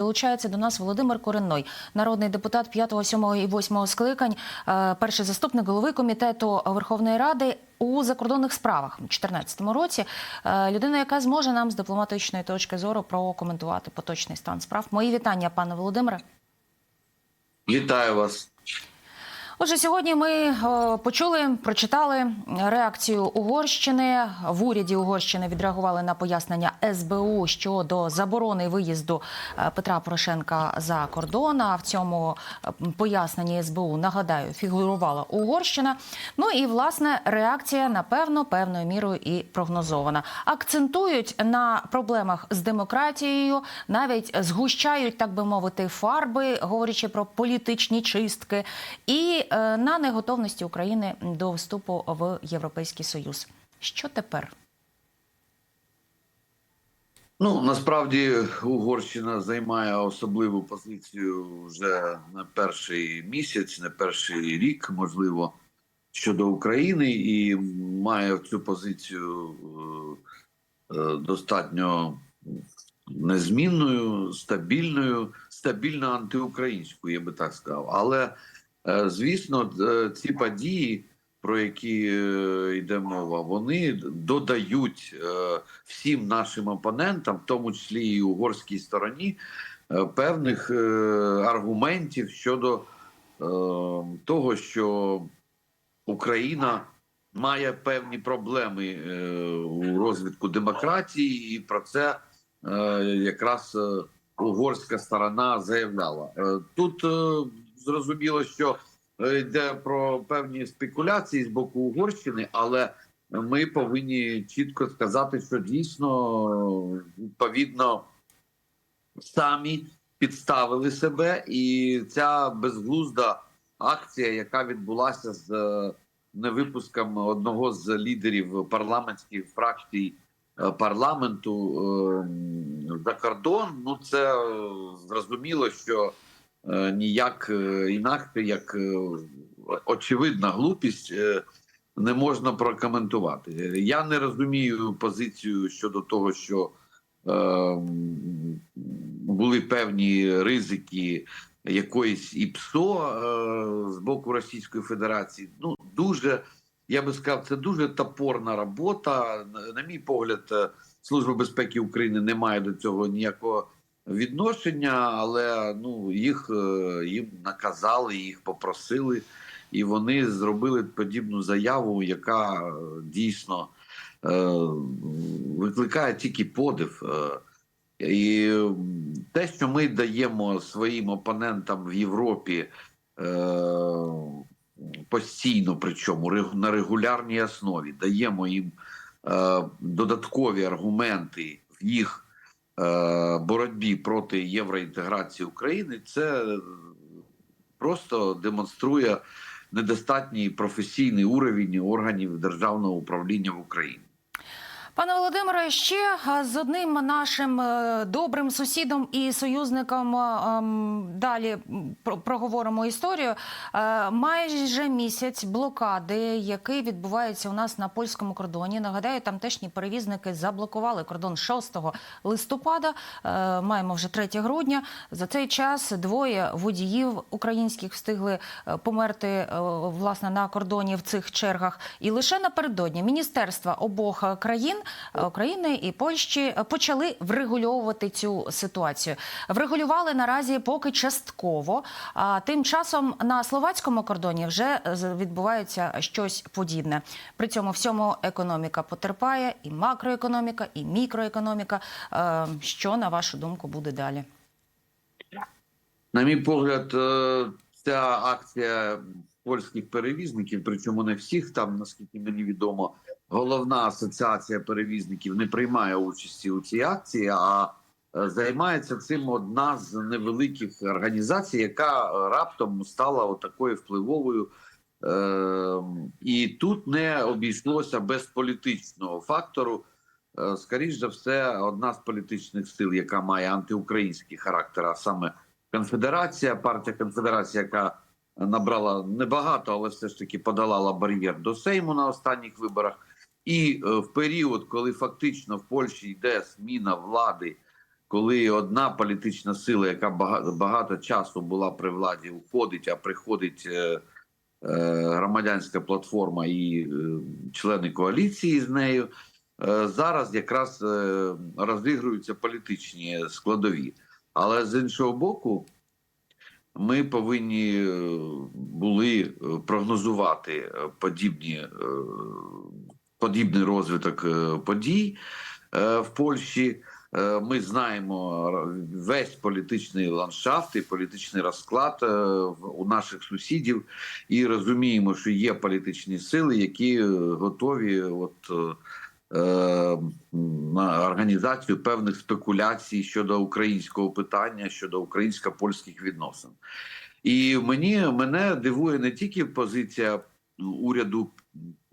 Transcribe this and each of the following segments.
Долучається до нас Володимир Коренной, народний депутат 5, 7 і 8 скликань, е, перший заступник голови комітету Верховної Ради у закордонних справах у 2014 році. Е, Людина, яка зможе нам з дипломатичної точки зору прокоментувати поточний стан справ. Мої вітання, пане Володимире. Вітаю вас. Отже, сьогодні ми е, почули, прочитали реакцію Угорщини. В уряді Угорщини відреагували на пояснення СБУ щодо заборони виїзду е, Петра Порошенка за кордон. А в цьому е, поясненні СБУ нагадаю фігурувала Угорщина. Ну і власне реакція напевно певною мірою і прогнозована. Акцентують на проблемах з демократією, навіть згущають, так би мовити, фарби, говорячи про політичні чистки, і на неготовності України до вступу в Європейський Союз. Що тепер? Ну насправді Угорщина займає особливу позицію вже не перший місяць, не перший рік, можливо, щодо України, і має цю позицію е, е, достатньо незмінною, стабільною, стабільно антиукраїнською, я би так сказав. Але е, звісно, е, ці події. Про які е, йде мова, вони додають е, всім нашим опонентам, в тому числі і угорській стороні, е, певних е, аргументів щодо е, того, що Україна має певні проблеми е, у розвитку демократії, і про це е, якраз е, угорська сторона заявляла. Е, Тут е, зрозуміло, що е, йде про певні спекуляції з боку Угорщини, але ми повинні чітко сказати, що дійсно відповідно самі підставили себе, і ця безглузда акція, яка відбулася з е, невипуском одного з лідерів парламентських фракцій е, парламенту е, за кордон, ну це зрозуміло, що ніяк е, інакше, як е, очевидна глупість. е, не можна прокоментувати. Я не розумію позицію щодо того, що е, були певні ризики якоїсь ІПСО е, з боку Російської Федерації. Ну дуже я би сказав, це дуже топорна робота. На- мій погляд, е, Служба безпеки України не має до цього ніякого відношення, але ну їх е, їм наказали, їх попросили, і вони зробили подібну заяву, яка е, дійсно е, викликає тільки подив. Е, і те, що ми даємо своїм опонентам в Європі е, постійно, причому на регулярній основі, даємо їм е, додаткові аргументи в їх боротьбі проти євроінтеграції України, це просто демонструє недостатній професійний уровень органів державного управління в Україні. Пане Володимире, ще з одним нашим е, добрим сусідом і союзником е, ем, далі про- проговоримо історію. Е, Майже місяць блокади, який відбувається у нас на польському кордоні. Нагадаю, тамтешні перевізники заблокували кордон 6 листопада. Маємо вже 3 грудня. За цей час двоє водіїв українських встигли померти власне на кордоні в цих чергах. І лише напередодні міністерства обох країн України і Польщі е, почали врегульовувати цю ситуацію. Врегулювали наразі поки частково. А тим часом на словацькому кордоні вже е, відбувається щось подібне. При цьому всьому економіка потерпає, і макроекономіка, і мікроекономіка. Е, Що на вашу думку буде далі? На мій погляд, е, ця акція польських перевізників, причому не всіх там, наскільки мені відомо, головна асоціація перевізників не приймає участі у цій акції, а е, займається цим одна з невеликих організацій, яка раптом стала такою впливовою. Е, І тут не обійшлося без політичного фактору. Е, Скоріш за все, одна з політичних сил, яка має антиукраїнський характер, а саме Конфедерація, партія Конфедерація, яка набрала небагато, але все ж таки подолала бар'єр до Сейму на останніх виборах. І е, в період, коли фактично в Польщі йде зміна влади коли одна політична сила, яка багато, часу була при владі, уходить, а приходить е, е, громадянська платформа і члени коаліції з нею, зараз якраз розігруються політичні складові. Але з іншого боку, ми повинні були прогнозувати подібні, подібний розвиток е, подій е, в Польщі. Е, Ми знаємо весь політичний ландшафт і політичний розклад у наших сусідів, і розуміємо, що є політичні сили, які готові от, на організацію певних спекуляцій щодо українського питання, щодо українсько-польських відносин. І мені мене дивує не тільки позиція уряду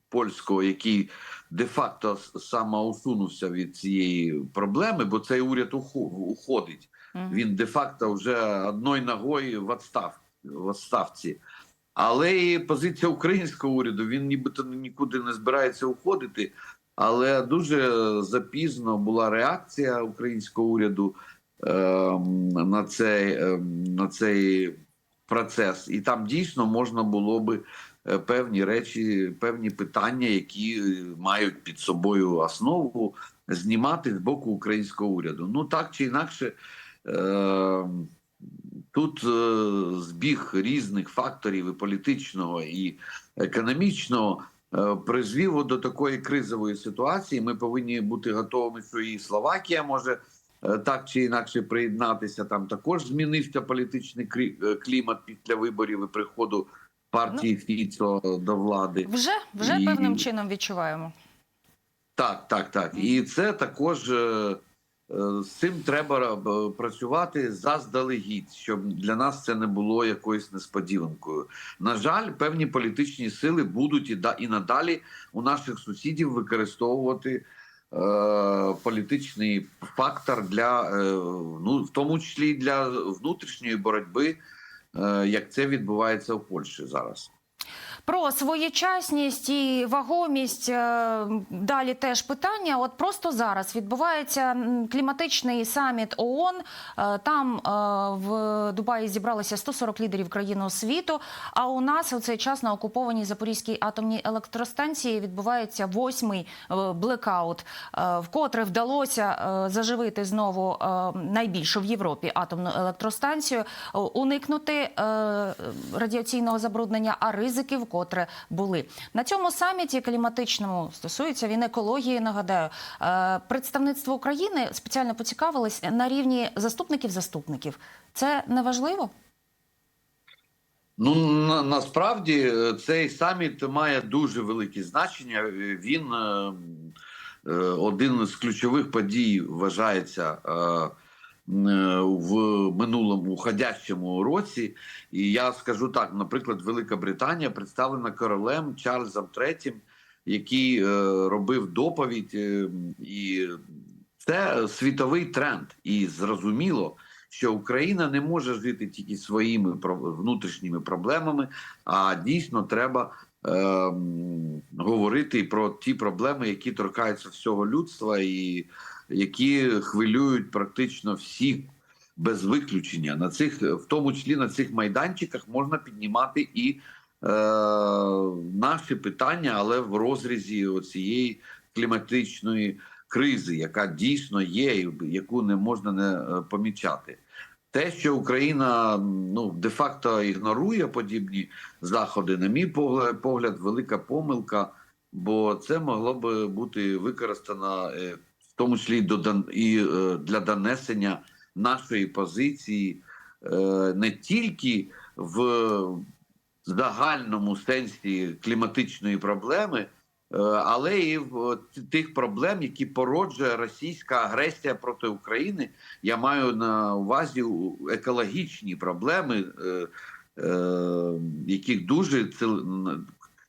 польського, який де-факто самоусунувся від цієї проблеми, бо цей уряд ухо- уходить. Він де-факто вже одною ногою в відстав, в відставці. Але і позиція українського уряду він нібито нікуди не збирається уходити. Але дуже запізно була реакція українського уряду ем, на цей, ем, на цей процес, і там дійсно можна було би е, певні речі, певні питання, які е, мають під собою основу, знімати з боку українського уряду. Ну так чи інакше, е, тут е, збіг різних факторів і політичного і економічного. е, Призвів до такої кризової ситуації. Ми повинні бути готовими, що і Словакія може е, так чи інакше приєднатися. Там також змінився політичний е, клімат після виборів і приходу партії Фіцо до влади. Вже, вже І- певним чином відчуваємо. Так, так, так. І це також е, е, з цим треба е, працювати заздалегідь, щоб для нас це не було якоюсь несподіванкою. На жаль, певні політичні сили будуть і да і надалі у наших сусідів використовувати. Політичний фактор для ну в тому числі для внутрішньої боротьби, як це відбувається в Польщі зараз. Про своєчасність і вагомість е, далі теж питання. От просто зараз відбувається кліматичний саміт ООН. Е, Там е, в Дубаї зібралося 140 лідерів країн світу. А у нас у цей час на окупованій Запорізькій атомній електростанції відбувається восьмий блекаут, вкотре вдалося заживити знову найбільшу в Європі атомну електростанцію, уникнути радіаційного забруднення, а ризики вкотре були. На цьому саміті кліматичному стосується він екології. Нагадаю, Е, представництво України спеціально поцікавилось на рівні заступників-заступників. Це не важливо? Ну на, насправді е, цей саміт має дуже велике значення. Е, Він один з ключових подій вважається в минулому уходящому році. І я скажу так: наприклад, Велика Британія представлена королем Чарльзом III, який е, робив доповідь, е, і це світовий тренд. І зрозуміло що Україна не може жити тільки своїми внутрішніми проблемами, а дійсно треба ем, говорити про ті проблеми, які торкаються всього людства, і які хвилюють практично всіх без виключення. На цих, в тому числі на цих майданчиках, можна піднімати і е, наші питання, але в розрізі цієї кліматичної кризи, яка дійсно є, і яку не можна не е, помічати. Те, що Україна ну де-факто ігнорує подібні заходи, на мій погляд, погляд, велика помилка, бо це могло би бути використано е, в тому числі і е, для донесення нашої позиції е, не тільки в загальному сенсі кліматичної проблеми, але і тих проблем, які породжує російська агресія проти України. Я маю на увазі екологічні проблеми, е, е, яких дуже ціл-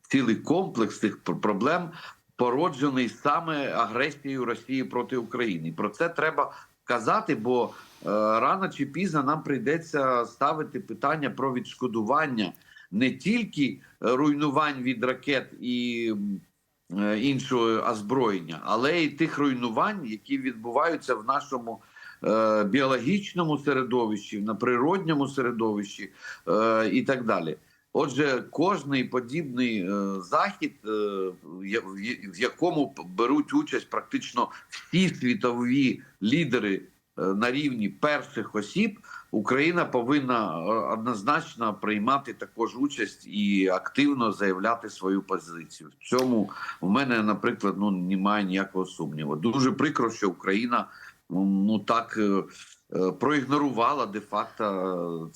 цілий комплекс цих проблем породжений саме агресією Росії проти України. Про це треба казати, бо е, рано чи пізно нам прийдеться ставити питання про відшкодування не тільки е, руйнувань від ракет і е, іншого озброєння, але й тих руйнувань, які відбуваються в нашому е, біологічному середовищі, на природньому середовищі е, і так далі. Отже, кожний подібний е, захід, е, в якому беруть участь практично всі світові лідери е, на рівні перших осіб, Україна повинна е, однозначно приймати також участь і активно заявляти свою позицію. В цьому в мене, наприклад, ну немає ніякого сумніву. Дуже прикро, що Україна ну так е, проігнорувала де-факто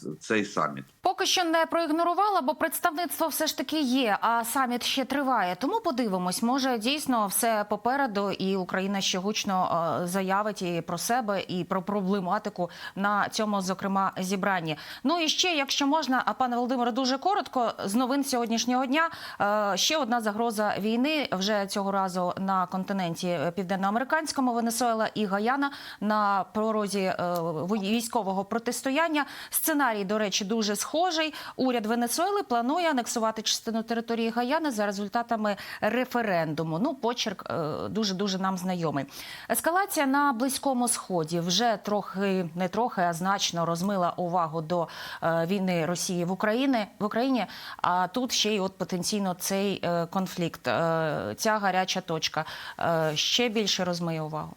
е, цей саміт. Поки що не проігнорувала, бо представництво все ж таки є, а саміт ще триває. Тому подивимось, може дійсно все попереду, і Україна ще гучно е, заявить і про себе, і про проблематику на цьому, зокрема, зібранні. Ну і ще, якщо можна, а пане Володимире, дуже коротко з новин сьогоднішнього дня. е, Ще одна загроза війни вже цього разу на континенті південноамериканському Венесуела і Гаяна на пророзі е, військового протистояння. Сценарій, до речі, дуже схожий. Уряд Венесуели планує анексувати частину території Гаяни за результатами референдуму. Ну, почерк дуже дуже нам знайомий. Ескалація на близькому сході вже трохи не трохи, а значно розмила увагу до е, війни Росії в Україні в Україні. А тут ще й от потенційно цей е, конфлікт, е, ця гаряча точка ще більше розмиє увагу.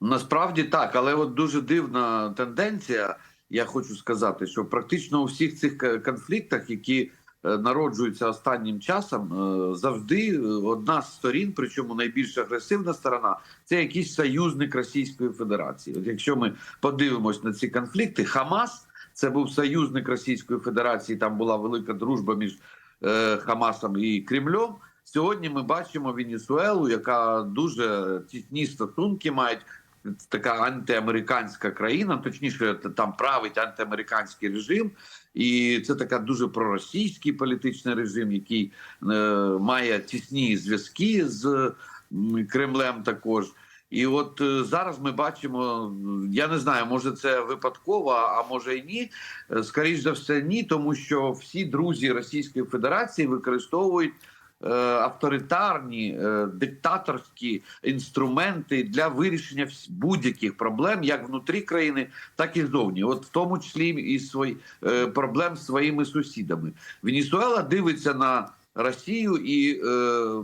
Насправді так, але от дуже дивна тенденція. Я хочу сказати, що практично у всіх цих конфліктах, які е, народжуються останнім часом, е, завжди е, одна з сторін, причому найбільш агресивна сторона, це якийсь союзник Російської Федерації. От якщо ми подивимось на ці конфлікти, Хамас це був союзник Російської Федерації. Там була велика дружба між Хамасом і Кремлем. Сьогодні ми бачимо Венесуелу, яка дуже тісні стосунки мають така антиамериканська країна, точніше, там править антиамериканський режим, і це така дуже проросійський політичний режим, який е, має тісні зв'язки з Кремлем також. І от е, зараз ми бачимо, я не знаю, може це випадково, а може і ні. Е, Скоріш за все, ні, тому що всі друзі Російської Федерації використовують авторитарні е, диктаторські інструменти для вирішення будь-яких проблем, як внутрі країни, так і зовні. От в тому числі і свої е, проблем з своїми сусідами. Венесуела дивиться на Росію і е,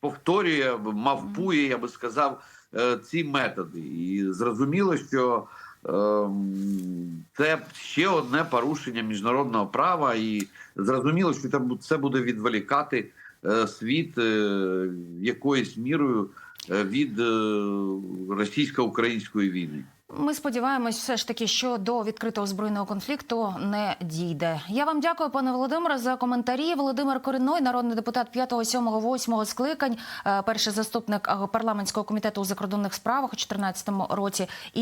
повторює, мавпує, я би сказав, е, ці методи. І зрозуміло, що ем, це ще одне порушення міжнародного права, і зрозуміло, що це буде відволікати е, світ е, якоюсь мірою е, від е, російсько-української війни. Ми сподіваємось, все ж таки, що до відкритого збройного конфлікту не дійде. Я вам дякую, пане Володимире, за коментарі. Володимир Корінной, народний депутат 5, 7, 8 скликань, е, перший заступник е, парламентського комітету у закордонних справах у 2014 році.